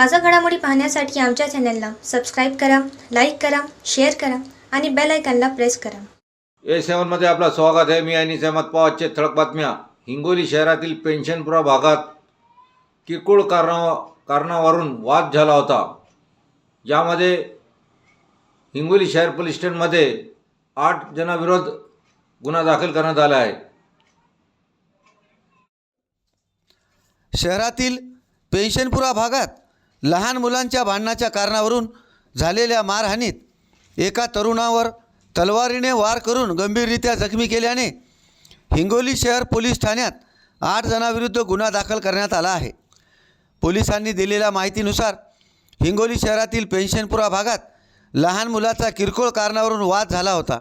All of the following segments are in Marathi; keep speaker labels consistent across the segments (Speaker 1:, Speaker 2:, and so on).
Speaker 1: ताज्या घडामोडी पाहण्यासाठी आमच्या चॅनलला सबस्क्राईब करा लाईक करा शेअर करा आणि बेल आयकॉनला प्रेस करा.
Speaker 2: ए सेवनमध्ये आपलं स्वागत आहे. मी आणि अहमद पवारचे ठळक बातम्या. हिंगोली शहरातील पेन्शनपुरा भागात किरकोळ कारणा कारणावरून वाद झाला होता. ज्यामध्ये हिंगोली शहर पोलीस स्टेशनमध्ये आठ जणांविरोध गुन्हा दाखल करण्यात आला आहे.
Speaker 3: शहरातील पेन्शनपुरा भागात लहान मुलांच्या भांडणाच्या कारणावरून झालेल्या मारहाणीत एका तरुणावर तलवारीने वार करून गंभीररित्या जखमी केल्याने हिंगोली शहर पोलीस ठाण्यात आठ जणांविरुद्ध गुन्हा दाखल करण्यात आला आहे. पोलिसांनी दिलेल्या माहितीनुसार हिंगोली शहरातील पेन्शनपुरा भागात लहान मुलाचा किरकोळ कारणावरून वाद झाला होता.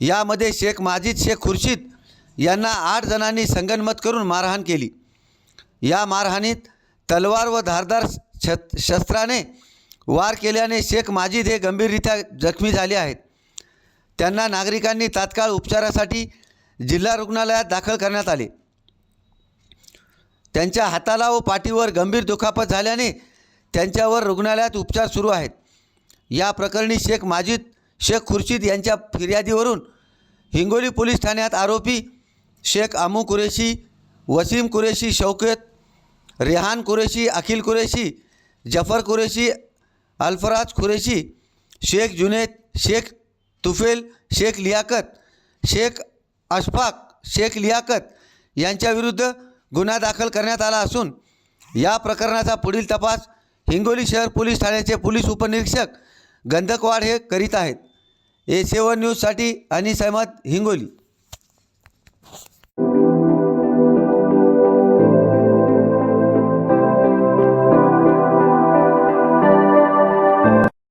Speaker 3: यामध्ये शेख माजिद शेख खुर्शीद यांना आठ जणांनी संगनमत करून मारहाण केली. या मारहाणीत तलवार व धारदार छ शस्त्राने वार केल्याने शेख माजिद हे गंभीररित्या जखमी झाले आहेत. त्यांना नागरिकांनी तात्काळ उपचारासाठी जिल्हा रुग्णालयात दाखल करण्यात आले. त्यांच्या हाताला व पाठीवर गंभीर दुखापत झाल्याने त्यांच्यावर रुग्णालयात उपचार सुरू आहेत. या प्रकरणी शेख माजिद शेख खुर्शीद यांच्या फिर्यादीवरून हिंगोली पोलीस ठाण्यात आरोपी शेख आमू कुरेशी वसीम कुरेशी शौकत रेहान कुरेशी अखिल कुरेशी जफर कुरेशी अल्फराज कुरेशी शेख जुनेद शेख तुफेल शेख लियाकत शेख अशफाक शेख लियाकत यांच्याविरुद्ध गुन्हा दाखल करण्यात आला असून या प्रकरणाचा पुढील तपास हिंगोली शहर पोलीस ठाण्याचे पोलीस उपनिरीक्षक गंधकवाड हे करीत आहेत. ए सेवन न्यूजसाठी अनिस अहमद हिंगोली.